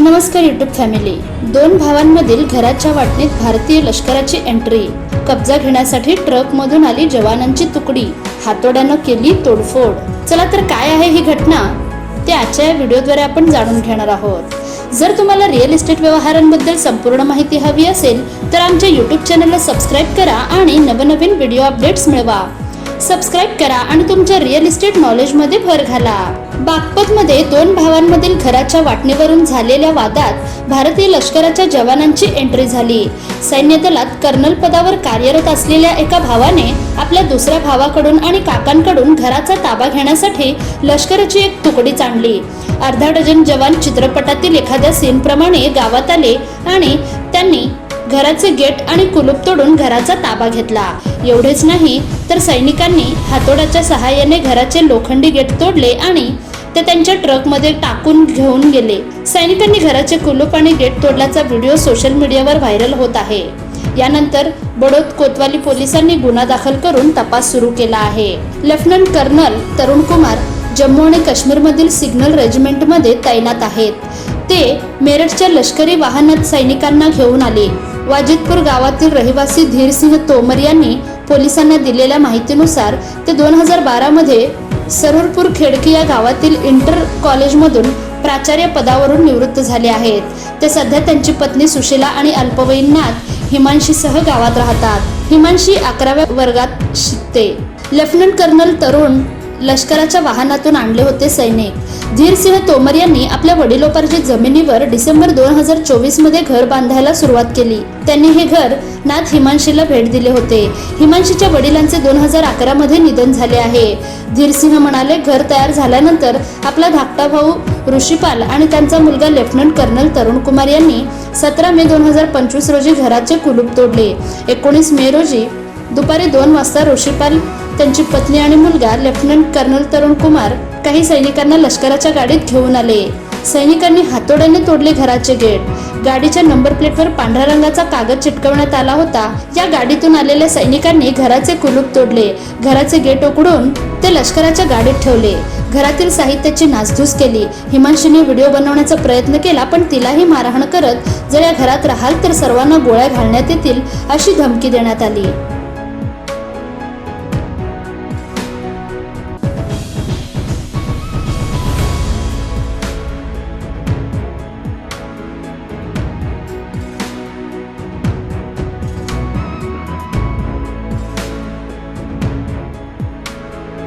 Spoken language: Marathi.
नमस्कार युट्यूब फॅमिली दोन भावांमधील घराच्या वाटणीत भारतीय लष्कराची एंट्री कब्जा घेण्यासाठी ट्रकमधून आली जवानांची तुकडी. हातोड्यानं केली तोडफोड. चला तर काय आहे ही घटना? ते आजच्या या व्हिडिओद्वारे आपण जाणून घेणार आहोत. जर तुम्हाला रिअल इस्टेट व्यवहारांबद्दल संपूर्ण माहिती हवी असेल तर आमच्या यूट्यूब चॅनलला सबस्क्राईब करा आणि नवनवीन व्हिडिओ अपडेट्स मिळवा. सबस्क्राईब करा आणि तुमच्या रिअल इस्टेट नॉलेजमध्ये भर घाला. बागपतमध्ये दोन भावांमधील घराच्या वाटणीवरून झालेल्या वादात भारतीय लष्कराच्या जवानांची एंट्री झाली. सैन्य दलात कर्नल पदावर कार्यरत असलेल्या एका भावाने आपल्या दुसऱ्या भावाकडून आणि काकांकडून घराचा ताबा घेण्यासाठी लष्कराची एक तुकडी चांडली अर्धा डझन जवान चित्रपटातील एखाद्या सीनप्रमाणे गावात आले आणि त्यांनी घराचे गेट आणि कुलूप तोडून घराचा ताबा घेतला. एवढेच नाही तर सैनिकांनी हातोड्याच्या सहाय्याने घराचे लोखंडी गेट तोडले आणि ते त्यांच्या ट्रकमध्ये टाकून घेऊन गेले. सैनिकांनी घराचे कुलूप आणि गेट तोडल्याचा व्हिडिओ सोशल मीडियावर व्हायरल होत आहे. यानंतर बडोद कोतवाली पोलिसांनी गुन्हा दाखल करून तपास सुरू केला आहे. लेफ्टनंट कर्नल तरुण कुमार जम्मू आणि काश्मीरमधील सिग्नल रेजिमेंटमध्ये तैनात आहेत. ते मेरठच्या लष्करी वाहनात सैनिकांना घेऊन आले. वाजिदपूर गावातील रहिवासी धीरसिंह तोमर यांनी पोलिसांना दिलेल्या माहितीनुसार ते दोन हजार बारामध्ये सरूरपूर खेडकी या गावातील इंटर कॉलेजमधून प्राचार्य पदावरून निवृत्त झाले आहेत. ते सध्या त्यांची पत्नी सुशीला आणि अल्पवयीन नाथ हिमांशीसह गावात राहतात. हिमांशी अकराव्या वर्गात शिकते. लेफ्टनंट कर्नल तरुण लष्कराच्या वाहनातून आणले होते सैनिक. धीरसिंह तोमर यांनी आपल्या वडिलोपार्जित जमिनीवर डिसेंबर दोन हजार चोवीसमध्ये घर बांधायला सुरुवात केली. त्यांनी हे घर नाथ हिमांशीला भेट दिले होते. हिमांशीच्या वडिलांचे दोन हजार अकरा मध्ये निधन झाले आहे. धीरसिंह म्हणाले घर तयार झाल्यानंतर आपला धाकटा भाऊ ऋषीपाल आणि त्यांचा मुलगा लेफ्टनंट कर्नल तरुण कुमार यांनी सतरा मे दोन हजार पंचवीस रोजी घराचे कुलूप तोडले. एकोणीस मे रोजी दुपारी दोन वाजता ऋषीपाल त्यांची पत्नी आणि मुलगा लेफ्टनंट कर्नल तरुण कुमार काही सैनिकांना लष्कराच्या गाडीत घेऊन आले. सैनिकांनी हातोड्याने तोडले घराचे गेट. गाडीच्या नंबर प्लेटवर पांढऱ्या रंगाचा कागद चिटकवण्यात आला होता. या गाडीतून आलेल्या सैनिकांनी घराचे कुलूप तोडले. घराचे गेट उघडून ते लष्कराच्या गाडीत ठेवले. घरातील साहित्याची नासधूस केली. हिमांशीने व्हिडिओ बनवण्याचा प्रयत्न केला पण तिलाही मारहाण करत जर या घरात राहाल तर सर्वांना गोळ्या घालण्यात येतील अशी धमकी देण्यात आली.